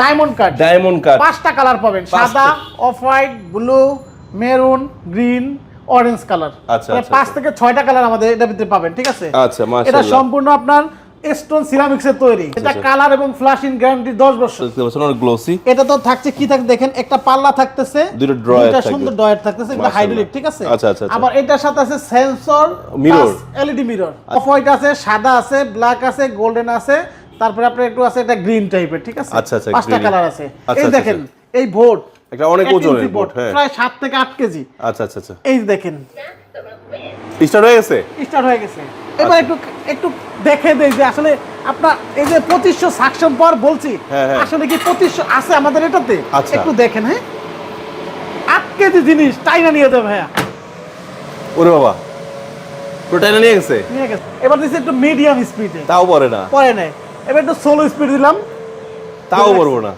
Diamond cut diamond cut পাঁচটা colour পাবেন সাদা off white blue maroon green orange colour আচ্ছা, আচ্ছা, পাঁচ থেকে ছয়টা কালার আমাদের এটার ভিতরে পাবেন ঠিক আছে? আচ্ছা এটা সম্পূর্ণ আপনার স্টোন সিরামিক্স এর তৈরি। এটা আচ্ছা। কালার এবং ফ্লাশিং গ্যারান্টি 10 বছর। অনেক গ্লোসি এটা তো থাকছে কি থাকে দেখেন একটা পাল্লা থাকতেছে দুটো drawer থাকবে। সুন্দর ড্রয়ার থাকতেছে এটা হাইড্রোলিক ঠিক আছে? আচ্ছা, আচ্ছা, আচ্ছা। আবার এটার সাথে আছে sensor Mirror। LED mirror off white আছে সাদা আছে ব্ল্যাক আছে গোল্ডেন আছে তারপরে আপনার একটু আছে এটা গ্রিন টাইপের ঠিক আছে? আচ্ছা, আচ্ছা, পাঁচটা কালার আছে। আচ্ছা, এই আচ্ছা, দেখেন এই ভোট একটা অনেক ওজনের বোর্ড হ্যাঁ। প্রায় 7 থেকে 8 কেজি। আচ্ছা আচ্ছা আচ্ছা। এই দেখেন। স্টার্ট হয়ে গেছে? স্টার্ট হয়ে গেছে। এবার একটু একটু দেখে দেই যে আসলে আপনার এই যে পঁচিশশো সাকশন পর বলছি হ্যাঁ, হ্যাঁ। আসলে কি পঁচিশশো আছে আমাদের এটাতে? আচ্ছা। একটু দেখেন হ্যাঁ? আট কেজি জিনিস টাইনা নিয়ে যাবে ভাইয়া। ওরে বাবা। প্রোটাইনা নিয়ে গেছে? নিয়ে গেছে। এবার দিচ্ছি একটু মিডিয়াম স্পিডে তাও পরে না? পরে নেয় এবার একটু সোলো স্পিড দিলাম। তাও বলব না।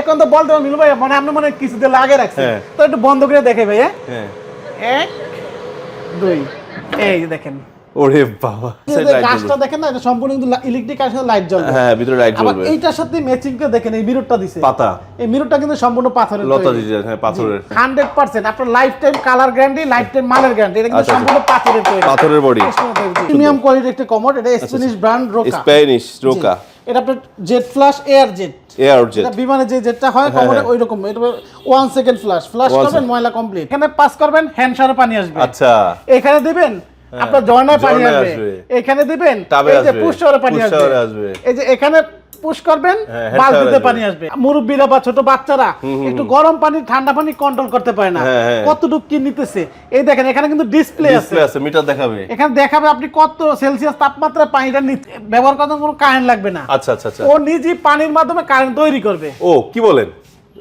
এখন তো বলতে মিলু ভাই মানে আপনি মনে হয় কিছু দিয়ে লাগে রাখছে। হ্যাঁ। তো একটু বন্ধ করে দেখে ভাই হ্যাঁ? এক দুই এই দেখেন। ওরে বাবা। গাছটা দেখেন না এটা সম্পূর্ণ কিন্তু ইলেকট্রিক আসলে লাইট জ্বলবে। হ্যাঁ ভিতরে লাইট জ্বলবে। এইটার সাথে ম্যাচিং করে দেখেন এই মিররটা দিছে। পাতা। এই মিররটা কিন্তু সম্পূর্ণ পাথরের লতা ডিজাইন হ্যাঁ পাথরের। হান্ড্রেড পার্সেন্ট আপনার life time colour guarantee life time মালের গ্যারান্টি এটা কিন্তু সম্পূর্ণ পাথরের তৈরি। পাথরের বডি প্রিমিয়াম কোয়ালিটির একটা কমোড এটা Spanish brand Roca Spanish Roca এটা আপনার jet flush air jet air jet বিমানে যে জেটটা হয় হ্যাঁ, কমোডে হ্যাঁ। ওই রকম এটা ওয়ান সেকেন্ড করবেন ময়লা কমপ্লিট এখানে পাস করবেন হ্যান্ড শাওয়ারে পানি আসবে। আচ্ছা। এখানে দিবেন আপনার ঝর্ণায় পানি আসবে। এখানে দিবেন? এই যে পুশ পানি আসবে। এই যে এখানে পুশ করবেন হ্যাঁ, বালতিতে পানি আসবে। মুরব্বীরা বা ছোট বাচ্চারা একটু গরম পানি ঠান্ডা পানি কন্ট্রোল করতে পারে না। হ্যাঁ, হ্যাঁ। কতটুকু কি নিতেছে? এই দেখেন এখানে কিন্তু ডিসপ্লে আছে। আছে মিটার দেখাবে। এখানে দেখাবে আপনি কত সেলসিয়াস তাপমাত্রায় পানিটা নিতে ব্যবহার করতে কোনো কারেন্ট লাগবে না। আচ্ছা আচ্ছা আচ্ছা। ও নিজেই পানির মাধ্যমে কারেন্ট তৈরি করবে। ও কি বলেন?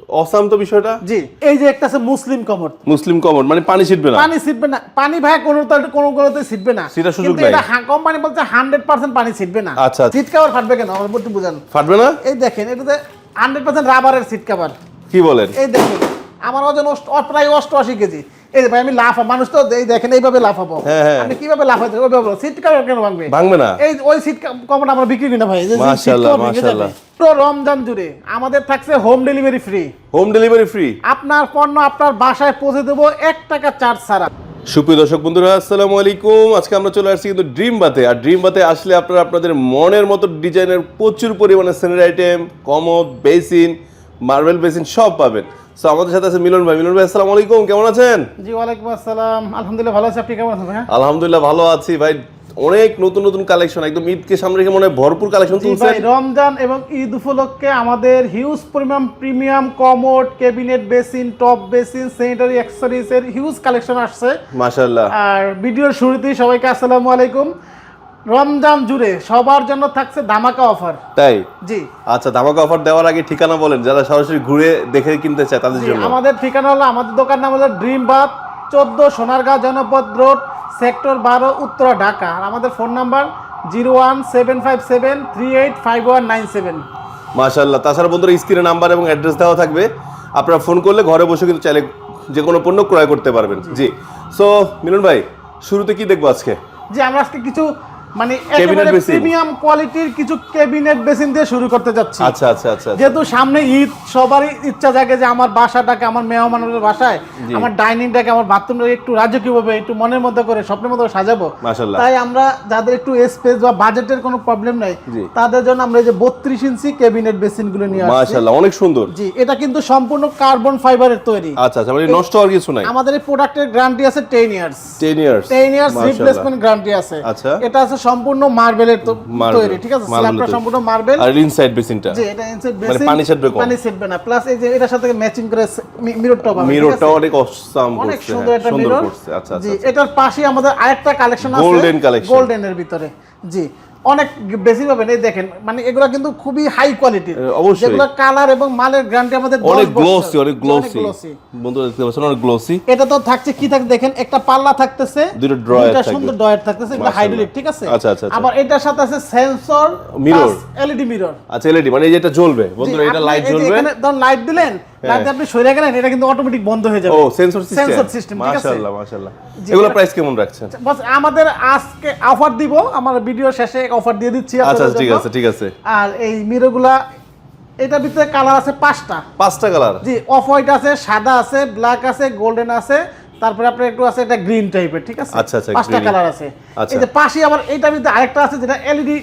অসাম তো বিষয়টা? জি এই যে একটা আছে মুসলিম কমর। মুসলিম কমর মানে পানি ছিটবে না? পানি ছিটবে না। পানি ভাই কোনো কোনো কোনোতে ছিটবে না। সেটা সুযোগ নাই। এটা কোম্পানি বলছে হান্ড্রেড পার্সেন্ট পানি ছিটবে না। আচ্ছা, আচ্ছা। সিট কভার ফাটবে কেন? আমার একটু বুঝান। ফাটবে না? এই দেখেন এটাতে হান্ড্রেড পার্সেন্ট রাবারের সিট কভার কি বলেন? এই দেখেন আমার ওজন অষ্ট- প্রায় অষ্টআশি কেজি। এই ভাই আমি লাফ মানুষ তো এই দেখেন এইভাবে লাফাবো। হ্যাঁ, হ্যাঁ। কীভাবে লাফাতে ওইভাবে সিট কেন ভাঙবে? ভাঙবে না। এই ওই সিট কমন আমরা বিক্রি করি না ভাই মাশাআল্লাহ। মাশাআল্লাহ। পুরো রমজান জুড়ে আমাদের থাকছে home delivery free home delivery free আপনার পণ্য আপনার বাসায় পৌঁছে দেবো এক টাকা চার্জ ছাড়া। সুপ্রিয় দর্শক বন্ধুরা আসসালামু আলাইকুম। আজকে আমরা চলে আসছি কিন্তু ড্রিম বাতে আর ড্রিম বাতে আসলে আপনারা আপনাদের মনের মতো ডিজাইনের প্রচুর পরিমাণে sanitary item commode basin marble basin সব পাবেন। সো আমাদের সাথে আছে মিলন ভাই। মিলন ভাই আসসালামু আলাইকুম। কেমন আছেন? জি ওয়ালাইকুম আসসালাম। আলহামদুলিল্লাহ ভালো আছি। আপনি কেমন আছেন ভাইয়া? আলহামদুলিল্লাহ ভালো আছি ভাই। অনেক নতুন নতুন কালেকশন একদম ঈদকে সামনে রেখে মনে হয় ভরপুর কালেকশন ভাই রমজান এবং ঈদ উপলক্ষে আমাদের হিউজ পরিমাণ premium commode cabinet basin top basin sanitary accessories এর হিউজ কালেকশন আসছে। মাশাআল্লাহ। আর ভিডিওর শুরুতেই সবাইকে আসসালামু আলাইকুম। রমজান জুড়ে সবার জন্য থাকছে ধামাকা অফার। তাই? জি। আচ্ছা ধামাকা অফার দেওয়ার আগে ঠিকানা বলেন যারা সরাসরি ঘুরে দেখে কিনতে চায় তাদের জন্য। আমাদের ঠিকানা হলো আমাদের দোকান নাম হলো ড্রিম বাথ চোদ্দ সোনারগাঁও জনপদ রোড সেক্টর বারো উত্তরা ঢাকা। আর আমাদের phone number zero one seven five seven three eight five one nine seven. মাশাল্লাহ তাছাড়া বন্ধুরা স্ক্রিনে নাম্বার এবং অ্যাড্রেস দেওয়া থাকবে। আপনারা ফোন করলে ঘরে বসে কিন্তু চাইলে যে কোনো পণ্য ক্রয় করতে পারবেন। জি। সো মিলন ভাই শুরুতে কি দেখব আজকে? যে আমরা আজকে কিছু মানে প্রিমিয়াম কোয়ালিটির কিছু ক্যাবিনেট বেসিন দিয়ে শুরু করতে যাচ্ছি। আচ্ছা আচ্ছা আচ্ছা আচ্ছা। যেহেতু সামনে ঈদ সবারই ইচ্ছা জাগে যে আমার বাসাটাকে আমার মেহমানের বাসায় আমার ডাইনিংটাকে আমার বাথরুমটাকে একটু রাজকীয়ভাবে একটু মনের মধ্যে করে স্বপ্নের মতো সাজাবো। তাই আমরা যাদের একটু স্পেস বা বাজেটের কোনো প্রবলেম নাই তাদের জন্য আমরা এই যে বত্রিশ ইঞ্চি ক্যাবিনেট বেসিনগুলো নিয়ে আসছি। অনেক সুন্দর। জি এটা কিন্তু সম্পূর্ণ কার্বন ফাইবারের তৈরি। আচ্ছা আচ্ছা মানে নষ্ট হওয়ার কিছু নাই। আমাদের এই প্রোডাক্টের গ্যারান্টি আছে ten years ten years ten years replacement guarantee আছে। আচ্ছা। এটা আছে সম্পূর্ণ মার্বেলের তৈরি ঠিক আছে? স্ল্যাবটা সম্পূর্ণ মার্বেল আর ইনসাইড বেসিনটা জি এটা ইনসাইড মানে পানি ছাড়বে কম। পানি ছাড়বে না। প্লাস এই যে এটার সাথে ম্যাচিং করে মিররটা পাবে মিররটা অনেক অসাম অনেক সুন্দর একটা সুন্দর মিরর করছে। আচ্ছা জি আচ্ছা। এটার পাশে আমাদের আরেকটা কালেকশন আছে গোল্ডেন কালেকশন গোল্ডেনের ভিতরে। জি অনেক বেশি পাবেন এই দেখেন মানে এগুলো কিন্তু খুবই হাই কোয়ালিটির অবশ্যই। যেগুলো কালার এবং মালের গ্যারান্টি আমাদের অনেক। গ্লোসি অনেক গ্লোসি। বন্ধুরা দেখতে পাচ্ছেন অনেক গ্লোসি এটা তো থাকছে কি থাকে দেখেন একটা পাল্লা থাকতেছে দুটো drawer থাকবে। সুন্দর ড্রয়ার থাকতেছে এটা। হাইড্রোলিক ঠিক আছে আচ্ছা, আচ্ছা, আচ্ছা। আবার এটার সাথে আছে সেন্সর Mirror। এলইডি মিরর আচ্ছা এলইডি মানে এই যে এটা জ্বলবে বন্ধুরা এটা লাইট জ্বলবে এখানে ধরুন লাইট দিলেন লাইট আপনি সরে গেলেন এটা কিন্তু অটোমেটিক বন্ধ হয়ে যাবে। ও সেন্সর সিস্টেম সেন্সর সিস্টেম মাশাআল্লাহ মাশাআল্লাহ। এগুলো প্রাইস কেমন রাখছেন? বস আমাদের আজকে অফার দিব আমার ভিডিও শেষে অফার দিয়ে দিচ্ছি আচ্ছা ঠিক আছে ঠিক আছে। আর এই এটার ভিতরে কালার আছে পাঁচটা। পাঁচটা কালার জি অফ হোয়াইট আছে সাদা আছে ব্ল্যাক আছে গোল্ডেন আছে তারপরে আপনার একটু আছে এটা গ্রিন টাইপের ঠিক আছে? আচ্ছা, আচ্ছা, পাঁচটা কালার আছে। আচ্ছা। এই যে পাশে আবার এইটার ভিতরে আরেকটা আছে যেটা এলইডি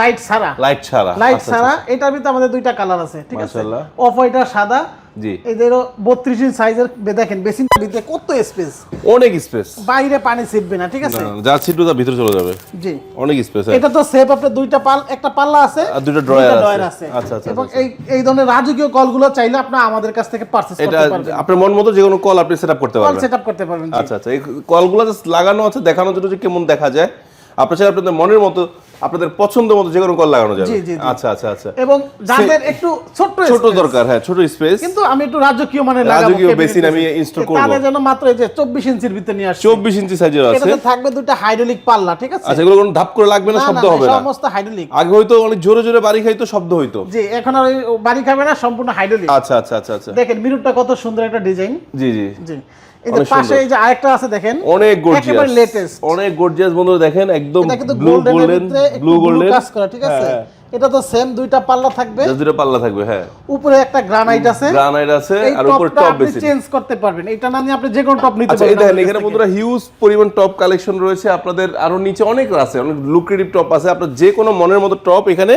লাইট ছাড়া। লাইট ছাড়া লাইট আচ্ছা, ছাড়া এটার ভিতরে আমাদের দুইটা কালার আছে ঠিক আছে। অফ হোয়াইট আর সাদা জি। এই যে বত্রিশ ইঞ্চ সাইজের দেখেন বেসিন কত স্পেস অনেক স্পেস বাইরে পানি ছিটবে না ঠিক আছে? যা ছিটু তা ভিতরে চলে যাবে। জি। অনেক স্পেস এটা তো সেফ আপনার দুইটা পাল একটা পাল্লা আছে আর দুইটা drawer আছে। আচ্ছা, আচ্ছা, এবং আচ্ছা। এই এই ধরনের রাজকীয় কলগুলো চাইলে আপনি আমাদের কাছ থেকে পারচেজ করতে পারবেন। আপনার মন মতো যে কোনো কল আপনি সেট করতে কল সেটআপ করতে পারবেন আচ্ছা আচ্ছা এই কলগুলো জাস্ট লাগানো আছে দেখানোর জন্য যে কেমন দেখা যায়। আপনার চাইলে আপনাদের মনের মতো আপনাদের পছন্দ মতো যে কোনো কল লাগানো যাবে। আচ্ছা আচ্ছা আচ্ছা। এবং যাদের একটু ছোট্ট ছোট দরকার হ্যাঁ ছোট স্পেস কিন্তু আমি একটু রাজকীয় মানে লাগাবো রাজকীয় basin আমি এ করব। তাদের জন্য মাত্র এই যে 24 ইঞ্চির ভিতরে নিয়ে আসছি। চব্বিশ ইঞ্চি সাইজের আছে এটাতে থাকবে দুটো হাইড্রোলিক পাল্লা ঠিক আছে? আচ্ছা এগুলো কোনো ধাপ করে লাগবে না শব্দ হবে না। সমস্ত হাইড্রোলিক আগে হয়তো অনেক জোরে জোরে বাড়ি খাইতো শব্দ হইতো। জি এখন আর বাড়ি খাবে না সম্পূর্ণ হাইড্রোলিক আচ্ছা আচ্ছা আচ্ছা আচ্ছা। দেখেন মিরুটটা কত সুন্দর একটা ডিজাইন জি জি। জি। এই যে অনেক পাশে এই যে আরেকটা আছে দেখেন অনেক একেবারে গর্জিয়াস লেটেস্ট অনেক গর্জিয়াস বন্ধুরা দেখেন একদম blue golden blue blue golden কাজ করা ঠিক আছে? এটা তো সেম দুইটা পাল্লা থাকবে। দুটো পাল্লা থাকবে হ্যাঁ। উপরে একটা গ্রানাইট আছে। গ্রানাইট আছে আর উপর টপ আপনি বেসিন চেঞ্জ করতে পারবেন। এটা না নিয়ে আপনি যে কোনো টপ নিতে আচ্ছা এই দেখেন এখানে বন্ধুরা হিউজ পরিমাণ টপ কালেকশন রয়েছে। আপনাদের আরও নিচে অনেক আছে অনেক লুক্রেটিভ টপ আছে। আপনার যে কোনো মনের মতো টপ এখানে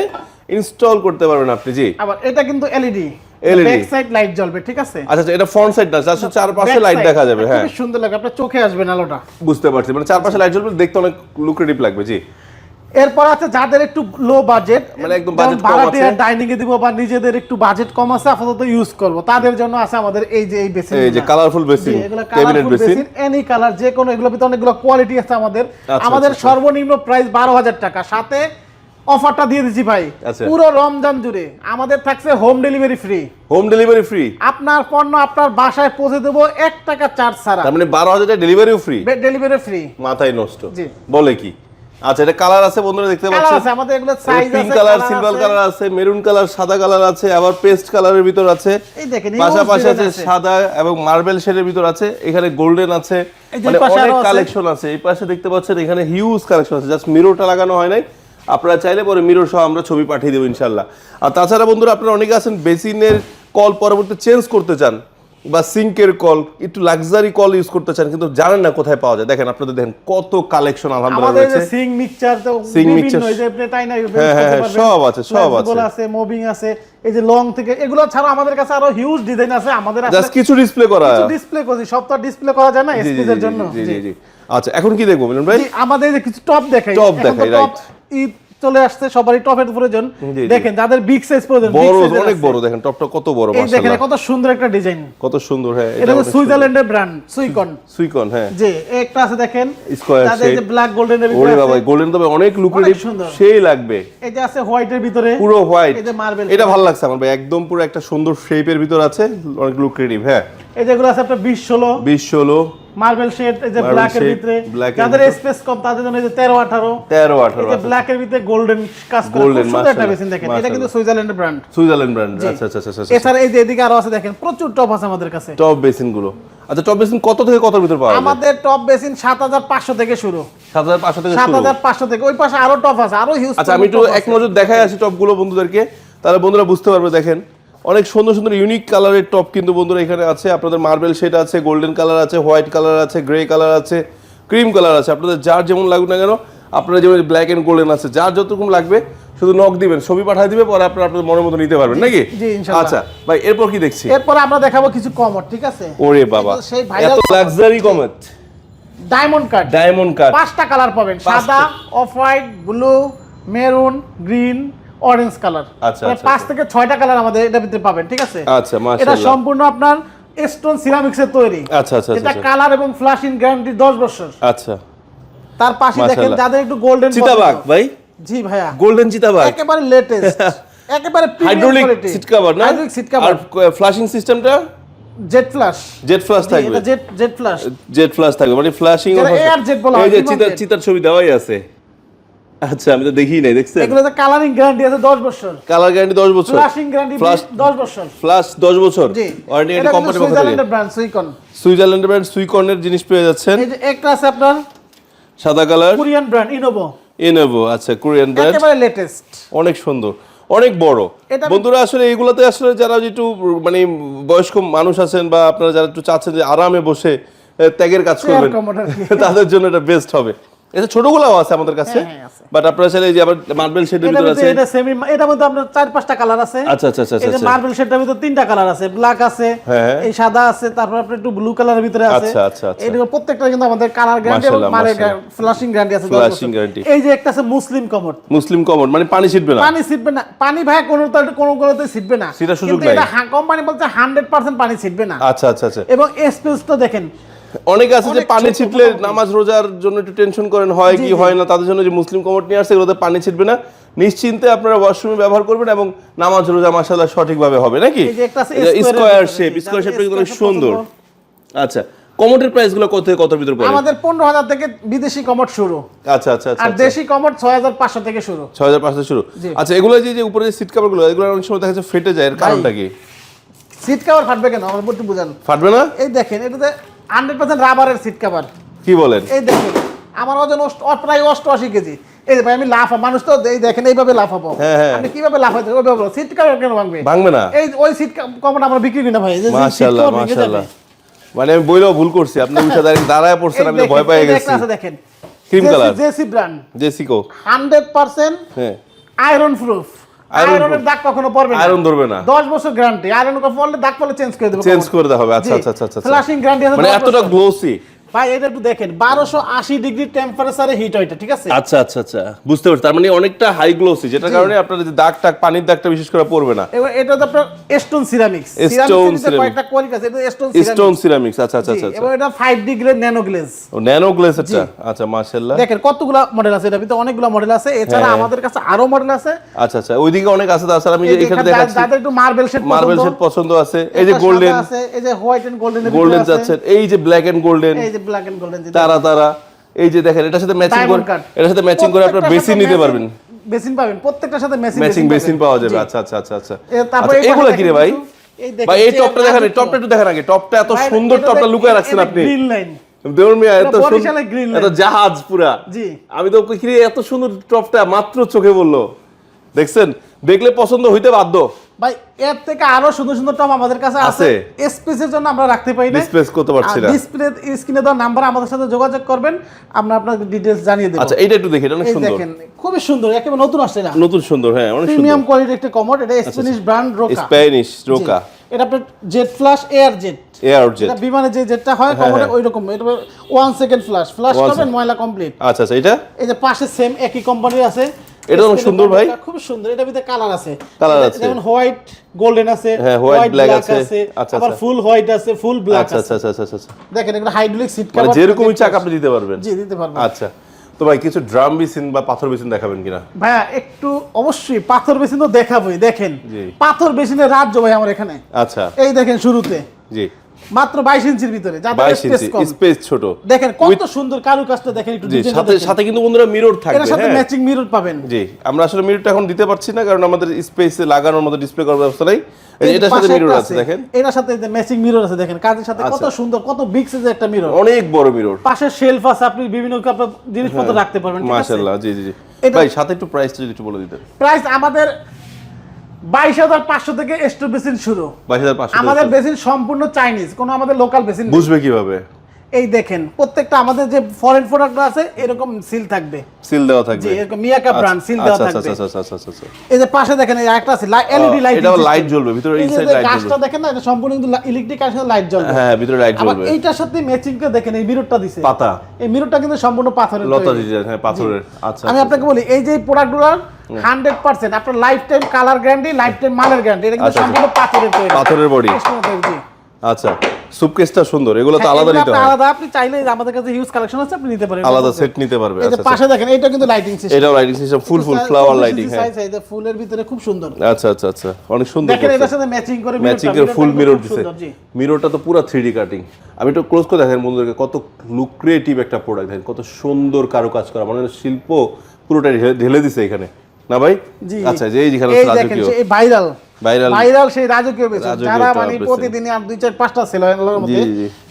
ইনস্টল করতে পারবেন আপনি জি। আবার এটা কিন্তু এলইডি ব্যাক সাইড লাইট জ্বলবে ঠিক আছে? আচ্ছা আচ্ছা এটা ফ্রন্ট সাইড না জাস্ট চারপাশে লাইট দেখা যাবে হ্যাঁ। খুবই সুন্দর লাগে আপনার চোখে আসবে না আলোটা। বুঝতে পারছি মানে চারপাশে লাইট জ্বলবে দেখতে অনেক লুক্রেটিভ লাগবে জি। এরপর আছে যাদের একটু লো বাজেট মানে একদম budget কম আছে। ডাইনিং এ দিব বা নিজেদের একটু বাজেট কম আছে আপাতত ইউজ করব। তাদের জন্য আছে আমাদের এই যে এই বেসিন এই যে colourful basin cabinet basin any colour যে কোনো এগুলোর ভিতরে অনেকগুলো কোয়ালিটি আছে আমাদের। আচ্ছা, আমাদের আচ্ছা। সর্বনিম্ন প্রাইস বারো হাজার টাকা। সাথে অফারটা দিয়ে দিচ্ছি ভাই। আচ্ছা। পুরো রমজান জুড়ে। আমাদের থাকছে home delivery free home delivery free আপনার পণ্য আপনার বাসায় পৌঁছে দেবো এক টাকা চার্জ ছাড়া। তার মানে বারো হাজার ডেলিভারিও ফ্রি ডেলিভারি ফ্রি মাথায় নষ্ট। জি। বলে কি? আচ্ছা এটা কালার আছে বন্ধুরা দেখতে পাচ্ছেন? আছে আমাদের এগুলো size pink colour silver colour আছে। মেরুন কালার সাদা কালার আছে আবার পেস্ট কালারের ভিতর আছে। এই দেখেন, পাশাপাশি আছে আছে। সাদা এবং মার্বেল শেডের ভিতর আছে এখানে গোল্ডেন আছে মানে অনেক কালেকশন আছে। এই পাশে দেখতে পাচ্ছেন এখানে হিউজ কালেকশন আছে জাস্ট মিররটা লাগানো হয় নাই। আপনারা চাইলে পরে মিরর সহ আমরা ছবি পাঠিয়ে দেবো ইনশাল্লাহ আর তাছাড়া বন্ধুরা আপনারা অনেকে আছেন বেসিনের কল পরবর্তী চেঞ্জ করতে চান। বা সিঙ্কের কল একটু লাক্সারি কল ইউজ করতে চান কিন্তু জানেন না কোথায় পাওয়া যায়। দেখেন আপনাদের দেখেন কত কালেকশন আলহামদুলিল্লাহ আমাদের রয়েছে। সিং মিক্সচার তো Sing বিভিন্ন mixture- এই যে আপনি তাই না হ্যাঁ, হ্যাঁ, হ্যাঁ, সব আছে, সব আছে। আছে মুভিং আছে এই যে লং থেকে এগুলো ছাড়া আমাদের কাছে আরও হিউজ ডিজাইন আছে আমাদের জাস্ট কিছু ডিসপ্লে করা। ডিসপ্লে করছি সব তো ডিসপ্লে করা যায় না এসপিজ এর জন্য। জি জি। আচ্ছা এখন কি দেখব মিলন ভাই? আমাদের কিছু টপ দেখাই। তো দেখাই. ঈদ চলে আসছে সবারই টপের প্রয়োজন। জি, জি। দেখেন যাদের বিগ সাইজ প্রয়োজন বড় অনেক বড় দেখেন টপটা কত বড় এই দেখেন কত সুন্দর একটা ডিজাইন কত সুন্দর হ্যাঁ এটা সুইজারল্যান্ডের ব্র্যান্ড সুইকন। সুইকন হ্যাঁ। যে একটা আছে দেখেন যাদের shape। যে ব্ল্যাক গোল্ডেনের ওরে ভিতরে বাবা গোল্ডেন তবে অনেক লুক্রেটিভ। সেই লাগবে। এই যে আছে হোয়াইটের ভিতরে পুরো হোয়াইট যে marble এটা ভালো লাগছে আমার ভাই একদম পুরো একটা সুন্দর শেপের ভিতর আছে অনেক লুক্রেটিভ হ্যাঁ। এই যেগুলো আছে আপনার বিশ ষোলো। বিশ ষোলো। মার্বেল শেড এই যে ব্ল্যাক এর ভিতরে যাদের স্পেস কম তাদের জন্য এই যে তেরো আঠারো তেরো এই যে ব্ল্যাক এর ভিতরে গোল্ডেন কাজ করে খুব সুন্দর একটা বেসিন দেখেন। এটা কিন্তু। সুইজারল্যান্ডের ব্র্যান্ড সুইজারল্যান্ড ব্র্যান্ড আচ্ছা আচ্ছা আচ্ছা এছাড়া এই যে এদিকে আরও আছে দেখেন প্রচুর টপ আছে আমাদের কাছে। টপ বেসিনগুলো। আচ্ছা টপ বেসিন কত থেকে কত ভিতর পাওয়া যায়? আমাদের টপ বেসিন সাত হাজার পাঁচশো থেকে শুরু। সাত হাজার পাঁচশো থেকে সাত শুরু হাজার পাঁচশো থেকে ওই পাশে আরও টপ আছে আরও হিউজ আচ্ছা আমি একটু এক নজর দেখাই আসি টপগুলো বন্ধুদেরকে। তাহলে বন্ধুরা বুঝতে পারবে দেখেন। অনেক সুন্দর সুন্দর ইউনিক কালারের টপ কিন্তু বন্ধুরা এখানে আছে। আপনাদের মার্বেল শেড আছে গোল্ডেন কালার আছে হোয়াইট কালার আছে গ্রে কালার আছে ক্রিম কালার আছে। আপনাদের যার যেমন লাগুক না কেন আপনারা যেমন ব্ল্যাক এন্ড গোল্ডেন আছে যার যতরকম লাগবে শুধু নক দিবেন ছবি পাঠিয়ে দিবে পরে আপনারা আপনাদের মনের মতো নিতে পারবেন নাকি? আচ্ছা ভাই এরপর কি দেখছি? এরপর আমরা দেখাবো কিছু কমর ঠিক আছে? ওরে বাবা এত luxury commode diamond cut diamond cut পাঁচটা কালার পাবেন সাদা off white blue maroon green orange colour আচ্ছা, আচ্ছা, পাঁচ থেকে ছয়টা কালার আমাদের এটার ভিতরে পাবেন ঠিক আছে? আচ্ছা এটা সম্পূর্ণ আপনার স্টোন সিরামিক্স এর তৈরি। আচ্ছা আচ্ছা এটা আচ্ছা। কালার এবং ফ্লাশিং গ্যারান্টি দশ বছর। আচ্ছা। তার পাশে দেখেন যাদের একটু গোল্ডেন চিতাবাঘ ভাই? জি ভাইয়া। গোল্ডেন চিতাবাঘ। একেবারে লেটেস্ট একেবারে হাইড্রোলিক সিট কভার না? হাইড্রোলিক সিট কভার আর ফ্লাশিং সিস্টেমটা জেট ফ্ল্যাশ জেট ফ্লাশ থাকবে। এটা jet jet flash jet flush থাকবে মানে ফ্ল্যাশিং air jet বলা হয়, এই যে চিতার চিতার ছবি দেওয়াই আছে। আচ্ছা আমি তো দেখি নাই দেখছেন? এগুলোতে কালারিং গ্যারান্টি আছে দশ বছর। কালার গ্যারান্টি 10 বছর। ফ্লাশিং গ্যারান্টি Flash দশ বছর। ফ্লাশ 10 বছর। জি। ওয়ারেন্টি কিন্তু কোম্পানির পক্ষ থেকে। সুইজারল্যান্ডের ব্র্যান্ড সুইকন। সুইজারল্যান্ডের ব্র্যান্ড সুইকর্নের জিনিস পেয়ে যাচ্ছেন। এই যে একটা আছে আপনার? সাদা কালার। কোরিয়ান ব্র্যান্ড ইনোভো এনএভো আচ্ছা কোরিয়ান ব্র্যান্ড একেবারে লেটেস্ট অনেক সুন্দর অনেক বড়। বন্ধুরা আসলে এইগুলোতে আসলে যারা একটু মানে বয়স্ক মানুষ আছেন বা আপনারা যারা একটু চাচ্ছেন যে আরামে বসে ত্যাগের কাজ করবেন। তাদের জন্য এটা বেস্ট হবে। এটা ছোটগুলাও আছে আমাদের কাছে হ্যাঁ, হ্যাঁ, বাট আপনারা চাইলে যে আবার মার্বেল শেডের ভিতরে আছে। এটা সেমি এটার মধ্যে আপনার চার পাঁচটা কালার আছে। আচ্ছা আচ্ছা আচ্ছা এই যে মার্বেল শেডটার ভিতরে তিনটা কালার আছে ব্ল্যাক আছে হ্যাঁ। এই সাদা আছে তারপর আপনার একটু ব্লু কালারের ভিতরে আছে। আচ্ছা, আচ্ছা, আচ্ছা। এগুলো প্রত্যেকটা কিন্তু আমাদের কালার গ্যারান্টি এবং মালের ফ্লাশিং গ্যারান্টি আছে বছর। guarantee। এই যে একটা আছে মুসলিম কমোড মুসলিম কমন মানে পানি ছিটবে না। পানি ছিটবে না। পানি ভাই কোনো তো কোনো কোনোতে ছিটবে না। ছিটার সুযোগ কিন্তু নাই। এটা কোম্পানি বলছে হান্ড্রেড পার্সেন্ট পানি ছিটবে না। আচ্ছা আচ্ছা আচ্ছা। এবং স্পেসটা দেখেন অনেক আছে যে পানি ছিটলে নামাজ রোজার জন্য একটু টেনশন করেন হয় কি হয় না তাদের জন্য যে মুসলিম কমোড নিয়ে আসছে এগুলোতে পানি ছিটবে না। নিশ্চিন্তে আপনারা ওয়াশরুমে ব্যবহার করবেন এবং নামাজ রোজা মাসাল্লাহ সঠিকভাবে হবে নাকি? স্কোয়ার শেপ স্কোয়ার শেপটা কিন্তু অনেক সুন্দর। আচ্ছা কমোডের প্রাইসগুলো কত থেকে কত ভিতর পড়ে? আমাদের পনেরো হাজার থেকে বিদেশি কমোড শুরু। আচ্ছা আচ্ছা আচ্ছা আর দেশি কমোড ছয় হাজার পাঁচশো থেকে শুরু। ছয় হাজার পাঁচশো শুরু। আচ্ছা এগুলো যে যে উপরে যে সিট কাভারগুলো এগুলো অনেক সময় দেখা যাচ্ছে ফেটে যায় এর কারণটা কি? সিট কভার ফাটবে কেন? আমার একটু বুঝান। ফাটবে না? এই দেখেন এটাতে হান্ড্রেড পার্সেন্ট রাবারের সিট কভার কি বলেন? এই দেখেন আমার ওজন প্রায় অষ্টআশি কেজি। এই ভাই আমি লাফ মানুষ তো এই দেখেন এইভাবে লাফাবো। হ্যাঁ, হ্যাঁ। আপনি কীভাবে লাফাতে ওইভাবে সিট কভার কেন ভাঙবে? ভাঙবে না। এই ওই সিট কভার আমরা বিক্রি করি না ভাই? মাশাআল্লাহ। মাশাআল্লাহ। মানে আমি বইলেও ভুল করছি। আপনি উঠে দাঁড়িয়ে দাঁড়ায় পড়ছেন আমি ভয় পেয়ে গেছি। দেখেন। Cream color। জেসি ব্র্যান্ড জেসিকো হান্ড্রেড পার্সেন্ট হ্যাঁ। আয়রন প্রুফ আয়রনের দাগ কখনো পড়বে না। আয়রন ধরবে না। দশ বছর গ্যারান্টি আয়রন পড়লে দাগ পড়লে চেঞ্জ করে দেবে চেঞ্জ করে দেওয়া হবে। আচ্ছা আচ্ছা আচ্ছা আচ্ছা ফ্লাশিং গ্যারান্টি মানে এতটা। গ্লোসি ভাই এটা একটু দেখেন বারোশো আশি ডিগ্রি টেম্পারেচারে হিট হয় এটা, ঠিক আছে? আচ্ছা আচ্ছা আচ্ছা বুঝতে পারছি। তার মানে অনেকটা হাই গ্লোসি যেটার কারণে আপনার যে দাগ টাগ পানির দাগটা বিশেষ করে পড়বে না। এবার এটা তো আপনার স্টোন সিরামিক্স। কয়েকটা কোয়ালিটি আছে এটা স্টোন স্টোন সিরামিক্স আচ্ছা আচ্ছা আচ্ছা এটা 5 ডিগ্রি ন্যানো গ্লেজ ও ন্যানো এটা আচ্ছা মাশাআল্লাহ। দেখেন কতগুলা মডেল আছে এটা ভিতরে অনেকগুলা মডেল আছে। এছাড়া হ্যাঁ। আমাদের কাছে আরও মডেল আছে। আচ্ছা আচ্ছা ওইদিকে অনেক আছে তাছাড়া আমি এই যে যে এখানে দেখাচ্ছি। যাদের একটু মার্বেল শেড মার্বেল সেট পছন্দ আছে। এই যে গোল্ডেন আছে এই যে হোয়াইট এন্ড গোল্ডেন গোল্ডেন যাচ্ছে। এই যে ব্ল্যাক এন্ড গোল্ডেন এই যে ব্ল্যাক এন্ড গোল্ডেন তারা তারা এই যে দেখেন এটার সাথে ম্যাচিং করে এটার সাথে ম্যাচিং করে আপনার বেসিন নিতে পারবেন। বেসিন পাবেন। প্রত্যেকটার সাথে ম্যাচিং বেসিন পাওয়া যাবে। আচ্ছা আচ্ছা আচ্ছা আচ্ছা। তারপর আচ্ছা, এগুলো কি রে ভাই? ভাই এই টপটা দেখেন টপটা একটু দেখেন আগে। টপটা এত সুন্দর টপটা লুকায় রাখছেন আপনি। line। এত জাহাজ পুরা। আমি তো এত সুন্দর টপটা মাত্র চোখে বলল দেখছেন? দেখলে পছন্দ হইতে বাধ্য। ভাই এর থেকে আরও সুন্দর সুন্দর টপ আমাদের কাছে আছে। স্পেসের জন্য আমরা রাখতে পারি না স্পেস করতে পারছি না। ডিসপ্লে স্ক্রিনে দেওয়া নাম্বার আমাদের সাথে যোগাযোগ করবেন। আমরা আপনাকে ডিটেইলস জানিয়ে দেব। আচ্ছা এইটা একটু দেখি এটা অনেক সুন্দর। দেখেন খুবই সুন্দর একেবারে নতুন আসছে না নতুন সুন্দর হ্যাঁ অনেক সুন্দর। প্রিমিয়াম কোয়ালিটির একটা কমোড এটা Spanish brand Roca Spanish Roca এটা আপনার jet flush air jet air jet বিমানে যে জেটটা হয় কমোডে ওই রকম এটা ওয়ান সেকেন্ড ফ্লাশ ফ্লাশ করবেন ময়লা কমপ্লিট আচ্ছা আচ্ছা এটা এই যে পাশে সেম একই কোম্পানির আছে। এটা অনেক সুন্দর ভাই। খুব সুন্দর। এটা ভিতরে কালার আছে। Colour আছে। যেমন হোয়াইট গোল্ডেন আছে হ্যাঁ, আছে। আচ্ছা, আবার আচ্ছা। ফুল হোয়াইট আছে ফুল ব্ল্যাক আচ্ছা আছে। আচ্ছা আচ্ছা আচ্ছা। আচ্ছা দেখেন এগুলো হাইড্রোলিক সিট মানে যেরকম ইচ্ছা আপনি দিতে পারবেন। জি দিতে পারব আচ্ছা। তো ভাই কিছু ড্রাম বেসিন বা পাথর বেসিন দেখাবেন কিনা? ভাইয়া একটু অবশ্যই পাথর বেসিন তো দেখাবোই। দেখেন। পাথর বেসিনের রাজ্য ভাই আমার এখানে। আচ্ছা। এই দেখেন শুরুতে। জি। মাত্র বাইশ ইঞ্চির ভিতরে স্পেস ইঞ্চি কম। স্পেস ছোট। দেখেন কত সুন্দর কারুকাজটা দেখেন একটু সাথে সাথে কিন্তু বন্ধুরা মিরর থাকবে এটার সাথে হ্যাঁ। ম্যাচিং মিরর পাবেন। জি আমরা আসলে মিররটা এখন দিতে পারছি না কারণ আমাদের স্পেসে লাগানোর মতো ডিসপ্লে করার ব্যবস্থা নাই। এটার সাথে মিরর আছে দেখেন। এটার সাথে ম্যাচিং মিরর আছে দেখেন কাজের সাথে কত আচ্ছা। সুন্দর কত বিগ সাইজের একটা মিরর অনেক বড় মিরর পাশে শেলফ আছে আপনি বিভিন্ন জিনিসপত্র রাখতে পারবেন মাশাআল্লাহ জি জি ভাই সাথে একটু প্রাইসটা যদি একটু বলে দিতেন। প্রাইস আমাদের বাইশ হাজার পাঁচশো থেকে এস্টো বেসিন শুরু। বাইশ হাজার আমাদের বেসিন সম্পূর্ণ চাইনিজ কোনো আমাদের লোকাল বেসিন বুঝবে কীভাবে? এই দেখেন প্রত্যেকটা আমাদের যে ফরেন প্রোডাক্ট আছে এরকম সিল থাকবে। সিল দেওয়া থাকবে। জি, এরকম মিয়াকা আচ্ছা, brand seal দেওয়া আচ্ছা, থাকবে। আচ্ছা আচ্ছা আচ্ছা আচ্ছা আচ্ছা এই যে পাশে দেখেন এই একটা আছে এলইডি লাইট এটাও লাইট জ্বলবে ভিতরে ইনসাইড লাইট জ্বলবে। দেখেন না এটা সম্পূর্ণ কিন্তু ইলেকট্রিক কানেকশন লাইট জ্বলবে। হ্যাঁ ভিতরে লাইট জ্বলবে। এইটার সাথে ম্যাচিং করে দেখেন এই মিররটা দিছে। পাতা। এই মিররটা কিন্তু সম্পূর্ণ পাথরের লতা। ডিজাইন হ্যাঁ পাথরের। আচ্ছা আমি আপনাকে বলি এই যে প্রোডাক্টগুলোর হান্ড্রেড পার্সেন্ট আপনার life time colour guarantee life time মালের গ্যারান্টি এটা কিন্তু আচ্ছা, আচ্ছা। সম্পূর্ণ পাথরের তৈরি। পাথরের বডি জি। আচ্ছা সুপকেসটা সুন্দর এগুলো তো হ্যাঁ, আলাদা নিতে হয় আলাদা আপনি চাইলে আমাদের কাছে হিউজ কালেকশন আছে আপনি নিতে পারেন। আলাদা সেট নিতে পারবে আচ্ছা আচ্ছা। পাশে দেখেন এটা কিন্তু লাইটিং সিস্টেম এটাও লাইটিং সিস্টেম ফুল ফুল ফ্লাওয়ার লাইটিং হ্যাঁ। যে ফুলের ভিতরে খুব সুন্দর। আচ্ছা আচ্ছা আচ্ছা অনেক সুন্দর দেখেন এটার সাথে ম্যাচিং করে ম্যাচিং এর ফুল মিরর দিছে। মিররটা তো পুরো থ্রি কাটিং আমি একটু ক্লোজ করে দেখেন বন্ধুদেরকে কত লুক্রিয়েটিভ একটা প্রোডাক্ট দেখেন কত সুন্দর কারুকাজ করা। মানে শিল্প পুরোটা ঢেলে- দিছে এখানে। না ভাই? আচ্ছা যে এই যেখানে এই দেখেন এই ভাইরাল ভাইরাল সেই রাজকীয় বেসন যারা মানে প্রতিদিনই আর দুই চার পাঁচটা ছিল মধ্যে।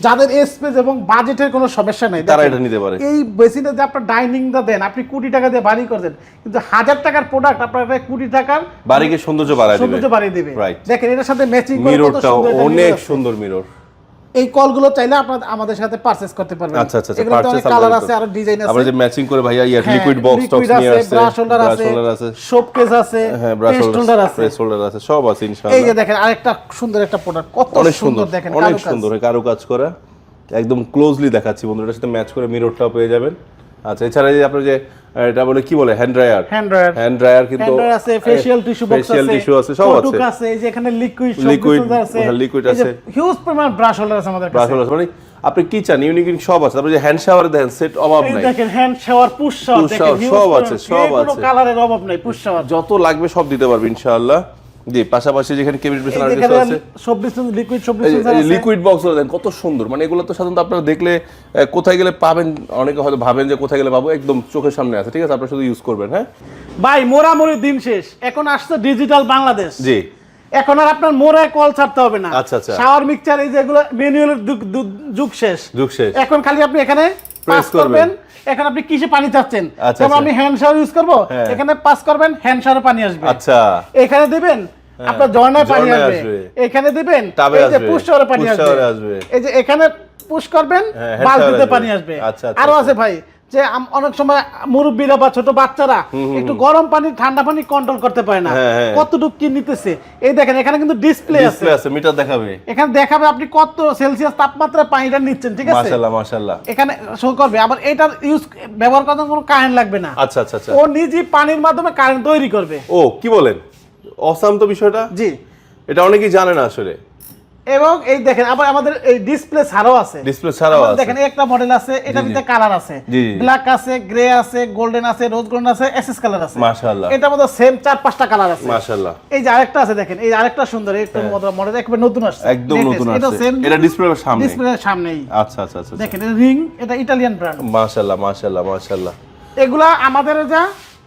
যাদের স্পেস এবং বাজেটের কোনো সমস্যা নাই। তারা এটা নিতে পারে। এই বেসিনে যে আপনার ডাইনিংটা দেন আপনি কোটি টাকা দিয়ে বাড়ি করছেন কিন্তু হাজার টাকার প্রোডাক্ট আপনার কোটি টাকার বাড়িকে সৌন্দর্য বাড়ায় সৌন্দর্য বাড়িয়ে দিবে. দেখেন এটার সাথে ম্যাচিং মিররটা অনেক সুন্দর মিরর এই কলগুলো চাইলে আপনারা আমাদের সাথে পারচেজ করতে পারবেন। আচ্ছা আচ্ছা এগুলো তো অনেক কালার আছে আর ডিজাইন আছে। আমরা যে ম্যাচিং করে ভাইয়া ইয়ার হ্যাঁ, লিকুইড বক্স টপস নিয়ে আছে ব্রাশ হোল্ডার আছে হোল্ডার আছে। শোকেস আছে হ্যাঁ ব্রাশ হোল্ডার আছে ব্রাশ হোল্ডার আছে সব আছে ইনশাআল্লাহ। এই যে দেখেন আরেকটা সুন্দর একটা প্রোডাক্ট কত সুন্দর দেখেন অনেক সুন্দর কারও কাজ করা। একদম ক্লোজলি দেখাচ্ছি বন্ধুরা সাথে ম্যাচ করে মিররটাও পেয়ে যাবেন। আচ্ছা এছাড়া যে আপনার যে এটা বলে কি বলে? Hand dryer hand dryer hand dryer কিন্তু হ্যান্ডার আছে ফেশিয়াল টিস্যু বক্স আছে ফেশিয়াল টিস্যু আছে সব আছে। আছে এই যে এখানে লিকুইড লিকুইড আছে। হ্যাঁ, liquid আছে। হিউজ পরিমাণ ব্রাশ হোল্ডার আছে আমাদের কাছে। ব্রাশ হোল্ডার মানে আপনি কি চান? ইউনিক সব আছে তারপরে যে হ্যান্ড শাওয়ার দেখেন সেট অভাব নাই। দেখেন হ্যান্ড শাওয়ার পুশ শাওয়ার দেখেন সব আছে, সব কোনো আছে। কালারের অভাব নাই পুশ শাওয়ার যত লাগবে সব দিতে পারবে ইনশাআল্লাহ। জি পাশাপাশি যেখানে কেবিনেট এখানে আছে? চব্বিশ লিকুইড চব্বিশ লিকুইড বক্স দেন কত সুন্দর। মানে এগুলো তো সাধারণত আপনারা দেখলে কোথায় গেলে পাবেন অনেকে হয়তো ভাবেন যে কোথায় গেলে পাবো একদম চোখের সামনে আছে ঠিক আছে? আপনারা শুধু ইউজ করবেন হ্যাঁ? ভাই মোরামুরি দিন শেষ। এখন আসছে ডিজিটাল বাংলাদেশ। জি। এখন আর আপনার মোড়ায় কল ছাড়তে হবে না। আচ্ছা, আচ্ছা। শাওয়ার মিক্সচার এই যেগুলো ম্যানুয়ালের যুগ শেষ। যুগ শেষ। এখন খালি আপনি এখানে পাস করবেন এখন আপনি কিসে পানি চাচ্ছেন আচ্ছা, যেমন আচ্ছা। আমি হ্যান্ড শাওয়ার ইউজ করব হ্যাঁ। এখানে পাস করবেন হ্যান্ড শাওয়ারে পানি আসবে আচ্ছা এখানে দিবেন আপনার ঝর্ণায় পানি আসবে। এখানে দিবেন এই যে পুশ শাওয়ারে পানি আসবে আসবে। এই যে এখানে পুশ করবেন হ্যাঁ, বালতিতে পানি আসবে। আচ্ছা, আরও। আছে ভাই যে অনেক সময় মুরব্বীরা বা ছোট বাচ্চারা একটু গরম পানি ঠান্ডা পানি কন্ট্রোল করতে পারে না। হ্যাঁ, হ্যাঁ। কতটুকু কি নিতেছে? এই দেখেন এখানে কিন্তু ডিসপ্লে আছে। আছে মিটার দেখাবে। এখানে দেখাবে আপনি কত সেলসিয়াস তাপমাত্রায় পানিটা নিচ্ছেন ঠিক আছে? মাশাআল্লাহ মাশাআল্লাহ। এখানে শো করবে। আবার এটার ইউজ ব্যবহার করার কোনো কারেন্ট লাগবে না। আচ্ছা আচ্ছা আচ্ছা। ও নিজেই পানির মাধ্যমে কারেন্ট তৈরি করবে। ও কি বলেন? অসাম তো বিষয়টা? জি। এটা অনেকেই জানে না আসলে। এবং এই দেখেন আবার আমাদের এই ডিসপ্লে ছাড়াও আছে। ডিসপ্লে ছাড়াও আছে। দেখেন একটা মডেল আছে জি। ভিতরে কালার আছে। ব্ল্যাক আছে গ্রে আছে গোল্ডেন আছে রোজ গোল্ডেন আছে এসএস কালার আছে। মাশাআল্লাহ। এটার মধ্যে সেম চার পাঁচটা কালার আছে। মাশাআল্লাহ। এই যে আরেকটা আছে দেখেন এই আরেকটা সুন্দর একটু মডেল একবার নতুন আসছে। একদম। নতুন এটা সেম এটা ডিসপ্লের সামনে। ডিসপ্লের সামনেই। আচ্ছা আচ্ছা আচ্ছা দেখেন রিং এটা ইটালিয়ান ব্র্যান্ড মাশাআল্লাহ মাশাআল্লাহ মাশাআল্লাহ। এগুলা আমাদের যা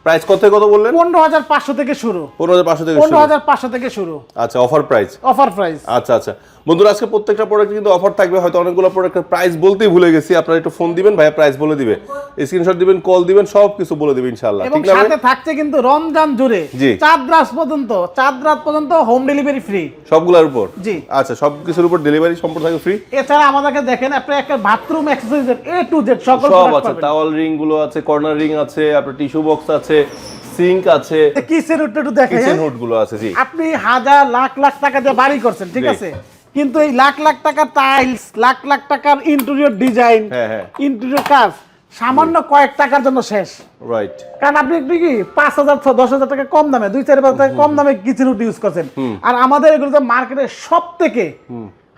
প্রাইস কত থেকে কত বললেন? পনেরো হাজার পাঁচশো থেকে শুরু। পনেরো হাজার পাঁচশো থেকে শুরু। হাজার পাঁচশো থেকে শুরু। আচ্ছা অফার প্রাইস অফার প্রাইস আচ্ছা আচ্ছা। বন্ধুরা আজকে প্রত্যেকটা প্রোডাক্ট কিন্তু অফার থাকবে। হয়তো অনেকগুলো প্রোডাক্টের প্রাইস বলতেই ভুলে গেছি। আপনারা একটু ফোন দিবেন ভাইয়া প্রাইস বলে দিবে। স্ক্রিনশট দিবেন কল দিবেন সব কিছু বলে দিবে ইনশাআল্লাহ। ঠিক না সাথে থাকছে কিন্তু রমজান জুড়ে। চাঁদ রাত পর্যন্ত চাঁদ রাত পর্যন্ত হোম ডেলিভারি ফ্রি সবগুলোর উপর? জি। আচ্ছা সব কিছুর উপর ডেলিভারি সম্পূর্ণ থাকবে ফ্রি এছাড়া আমাদেরকে দেখেন আপনি একটা bathroom accessories A to Z সকল সব আছে। টাওয়াল রিংগুলো আছে কর্নার রিং আছে আপনার টিস্যু বক্স আছে সিঙ্ক আছে। কিসের একটু দেখেন কিচেন হুডগুলো আছে জি। আপনি হাজার লাখ লাখ টাকা দিয়ে বাড়ি করছেন ঠিক আছে? কিন্তু এই লাখ লাখ টাকার টাইলস লাখ লাখ টাকার ইন্টেরিয়র ডিজাইন হ্যাঁ, হ্যাঁ। ইন্টেরিয়র কাজ সামান্য কয়েক টাকার জন্য শেষ। রাইট কারণ আপনি একটু কি পাঁচ হাজার দশ হাজার টাকা কম দামে দুই চার হাজার টাকা কম দামে কিচেন রুট ইউজ করছেন। আর আমাদের এগুলো তো মার্কেটের সব থেকে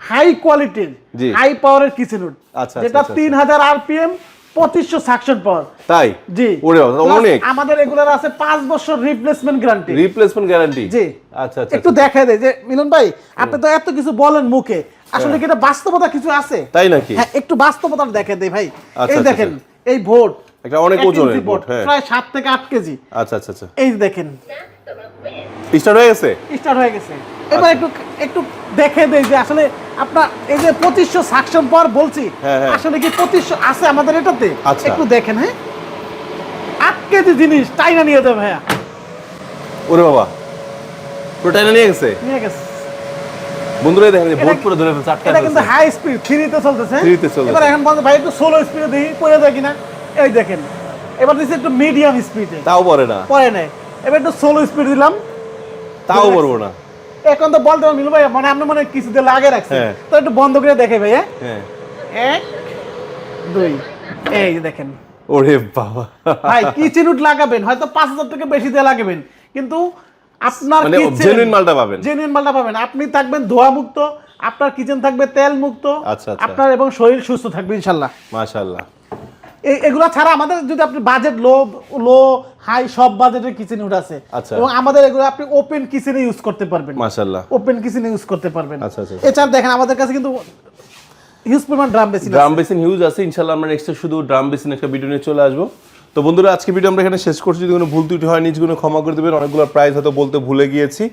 হাই কোয়ালিটির হাই পাওয়ারের কিচেন আচ্ছা, যেটা আচ্ছা, তিন হাজার আরপিএম পঁচিশশো সাকশন পাওয়ার তাই? জি। ওরে অনেক। আমাদের এগুলোর আছে পাঁচ বছর রিপ্লেসমেন্ট গ্যারান্টি রিপ্লেসমেন্ট গ্যারান্টি জি। আচ্ছা আচ্ছা একটু দেখা দেয় যে মিলন ভাই আপনি তো এত কিছু বলেন মুখে। আসলে কি এটা বাস্তবতা কিছু আছে? তাই নাকি? হ্যাঁ একটু বাস্তবতা দেখে দেয় ভাই। আচ্ছা, এই আচ্ছা, দেখেন এই ভোট। একটা অনেক ওজনের board, হ্যাঁ। প্রায় সাত থেকে আট কেজি। আচ্ছা আচ্ছা আচ্ছা। এই দেখেন। স্টার্ট হয়ে গেছে? স্টার্ট হয়ে গেছে। এবার আচ্ছা। একটু একটু দেখে দেই যে আসলে আপনার এই যে পঁচিশশো সাকশন পর বলছি হ্যাঁ, হ্যাঁ। আসলে কি পঁচিশশো আছে আমাদের এটাতে? আচ্ছা। একটু দেখেন হ্যাঁ? আট কেজি জিনিস টাইনা নিয়ে যাবে ভাইয়া। ওরে বাবা। পুরো টাইনা নিয়ে গেছে? নিয়ে গেছে। বন্ধুরা দেখেন পুরো ধরে ফেলছে আটকা এটা কিন্তু হাই স্পিড থ্রিতে চলতেছে? থ্রিতে চলতেছে। এবার এখন বলতে ভাই একটু সোলো স্পিডে দেখি পড়ে যায় কিনা? এই দেখেন এবার দিচ্ছি একটু মিডিয়াম স্পিডে তাও পরে না। পরে নেই। এবার একটু সোলো স্পিড দিলাম। তাও পরবো না। এখন তো বলতে পারবেন ভাই মানে আপনি মনে হয় কিছুদিন আগে রাখছেন। হ্যাঁ। তো একটু বন্ধ করে দেখে ভাই হ্যাঁ? হ্যাঁ। এক দুই এই দেখেন। ওরে বাবা। ভাই কিচেন উড লাগাবেন? হয়তো পাঁচ হাজার টাকা বেশি দিয়ে লাগাবেন। কিন্তু আপনার মানে genuine মালটা পাবেন। জেনুইন মালটা পাবেন। আপনি থাকবেন ধোয়া মুক্ত আপনার কিচেন থাকবে তেল মুক্ত আচ্ছা, আচ্ছা। আপনার এবং শরীর সুস্থ থাকবে ইনশাল্লাহ। মাশাআল্লাহ এই এগুলো ছাড়া আমাদের যদি আপনি বাজেট লো লো হাই সব বাজেটের কিচেন উড আছে। আচ্ছা। এবং আমাদের এগুলো আপনি ওপেন কিচেনে ইউজ করতে পারবেন। মাশাআল্লাহ। ওপেন কিচেনে ইউজ করতে পারবেন। আচ্ছা, আচ্ছা। এছাড়া দেখেন আমাদের কাছে কিন্তু হিউজ পরিমাণ ড্রাম বেশি ড্রাম বেসিন হিউজ আছে। ইনশাআল্লাহ আমরা নেক্সট শুধু ড্রাম বেসিন একটা ভিডিও নিয়ে চলে আসব। তো বন্ধুরা আজকে ভিডিও আমরা এখানে শেষ করছি। যদি কোনো ভুল ত্রুটি হয় নিজগুলো ক্ষমা করে দেবেন। অনেকগুলো প্রাইস হয়তো বলতে ভুলে গিয়েছি।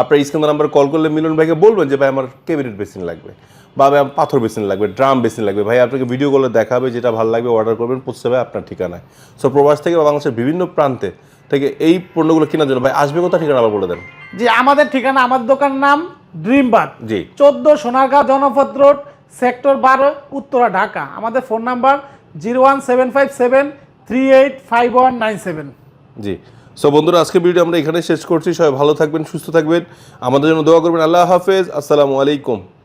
আপনার স্ক্যান নাম্বার কল করলে মিলন ভাইকে বলবেন যে ভাই আমার কেবিনেট বেসিন লাগবে। বা পাথর বেসিন লাগবে ড্রাম বেসিন লাগবে। ভাই আপনাকে ভিডিও কলে দেখাবে যেটা ভালো লাগবে অর্ডার করবেন পৌঁছে যাবে আপনার ঠিকানায়। সো প্রবাস থেকে বাংলাদেশের বিভিন্ন প্রান্তে থেকে এই পণ্যগুলো কেনার জন্য ভাই আসবে কোথা ঠিকানা আবার বলে দেন? জি আমাদের ঠিকানা আমাদের দোকানের নাম ড্রিম বাথ জি। চোদ্দ সোনারগাঁও জনপদ রোড সেক্টর বারো উত্তরা ঢাকা। আমাদের phone number zero one seven five seven three eight five one nine seven. জি। সো বন্ধুরা আজকে ভিডিও আমরা এখানে শেষ করছি। সবাই ভালো থাকবেন সুস্থ থাকবেন। আমাদের জন্য দোয়া করবেন। আল্লাহ হাফেজ। আসসালামু আলাইকুম।